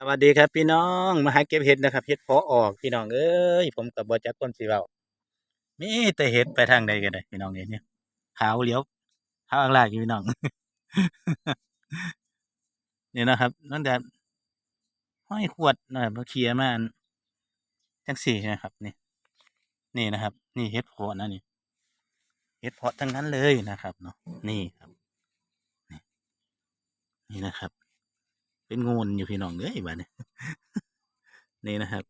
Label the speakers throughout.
Speaker 1: สวัสดีครับ พี่น้องมาหาเก็บเห็ดนะครับเห็ดเพาะออกพี่น้องเอ้ยผมกับบ่จักคนสิเว้ามีแต่เห็ดไปทางใดกันเลยพี่น้องเอ้ยเนี่ยขาวเหลียวขาวอังลากอยู่พี่น้องนี่นะครับนั่นแต่ห้อยขวดนะครับมาเคลียร์มาอันจังสี่นะครับ นี่ นี่นะครับ นี่เห็ดพาะนะนี่เห็ดเพาะทั้งนั้นเลยนะครับเนาะนี่ครับ นี่นะครับ เป็นงูนอยู่พี่น้องเอ้ยบ้านนี้นี่นะครับ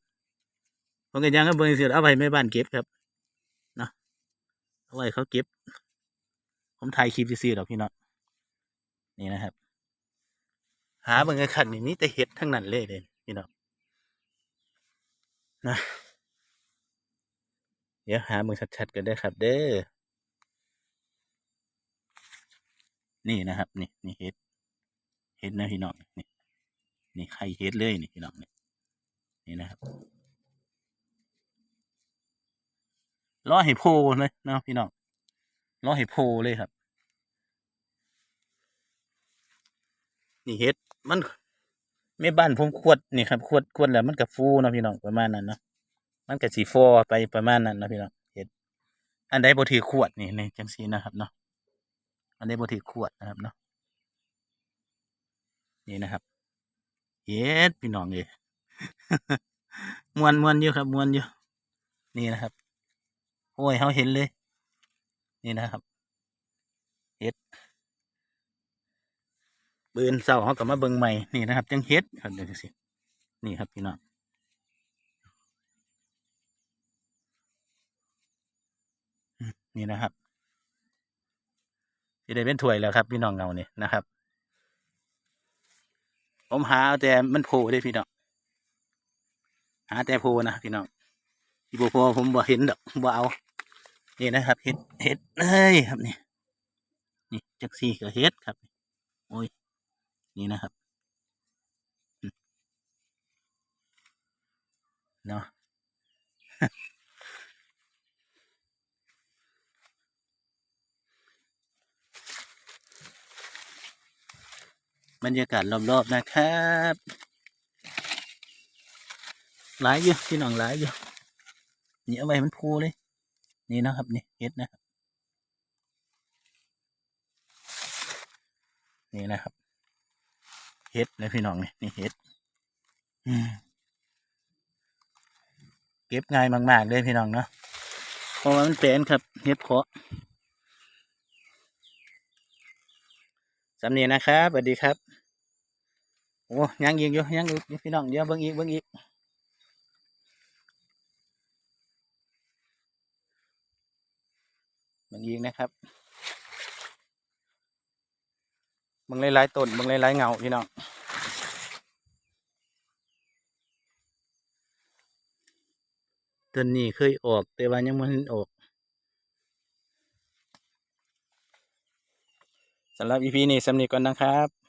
Speaker 1: ผมก็ยังก็เบิ่งสิเอาไว้แม่บ้านเก็บครับเนาะเอาไว้เขาเก็บ ผมถ่ายคลิปซื่อๆดอกพี่น้องนี่นะครับ หาเบิ่งกระขันนี่มีแต่เห็ดทั้งนั้นเลยเลยพี่น้องนะเดี๋ยวหาเบิ่งชัดๆกันได้ครับ เด้อนี่นะครับ นี่นี่เห็ดเห็ดนะพี่น้องนี่ นี่ไข่เห็ดเลยนี่พี่น้องนี่นี่นะครับรอให้โพเลยนาะพี่น้องรอให้โพเลยครับ นี่เฮ็ดมันไม่บ้านผมขวดนี่ครับขวดขวดแล้วมันก็ฟูนาะพี่น้องประมาณนั้นเนาะมันก็สีฟอไปประมาณนั้นนาะพี่น้องเฮ็ดอันใดบ่ถือขวดนี่ในจังซี่นะครับเนาะอันใดบ่ถือขวดนะครับเนาะนี่นะครับ เฮ็ดพี่น้องเอ้ยมวนมวนอยู่ครับมวนอยู่นี่นะครับ โอ้ยเขาเห็นเลย นี่นะครับเฮ็ดปืนเศร้าเขาก็มาเบิ่งใหม่นี่นะครับ จังเฮ็ดครับเดี๋ยวสินี่ครับพี่น้องนี่นะครับที่ได้เป็นถ้วยแล้วครับ พี่น้องเงาเนี่ยนะครับ ผมหาแต่มันโผล่ได้พี่น้องหาแต่โผล่นะพี่น้องที่โผล่ผมบ่เห็นดอกบ่เอานี่นะครับเห็ดเห็ดเอ้ยครับนี่นี่จักซี่ก็เห็ดครับ โอ้ยนี่นะครับเนาะ บรรยากาศรอบๆนะครับหลายอยู่พี่น้องหลายอยู่นี่เอาไว้มันพูเลย นี่นะครับนี่เห็ดนะครับนี่นะครับเห็ดนะพี่น้องนี่นี่เห็ดเก็บง่ายมากๆเลยพี่น้องเนาะเพราะว่ามันเป็นครับเห็ดเพาะ สำเนียงนะครับสวัสดีครับโอ้ยังยิงอยู่ยังอยู่พี่น้องเดี๋ยวเบิ่งอีกเบิ่งอีกเบิ่งอีกนะครับเบิ่งหลายๆต้นเบิ่งหลายๆเงาพี่น้องต้นนี้เคยออก แต่ว่ายังไม่ทันออก สำหรับอีพีนี้สำนีก่อนนะครับ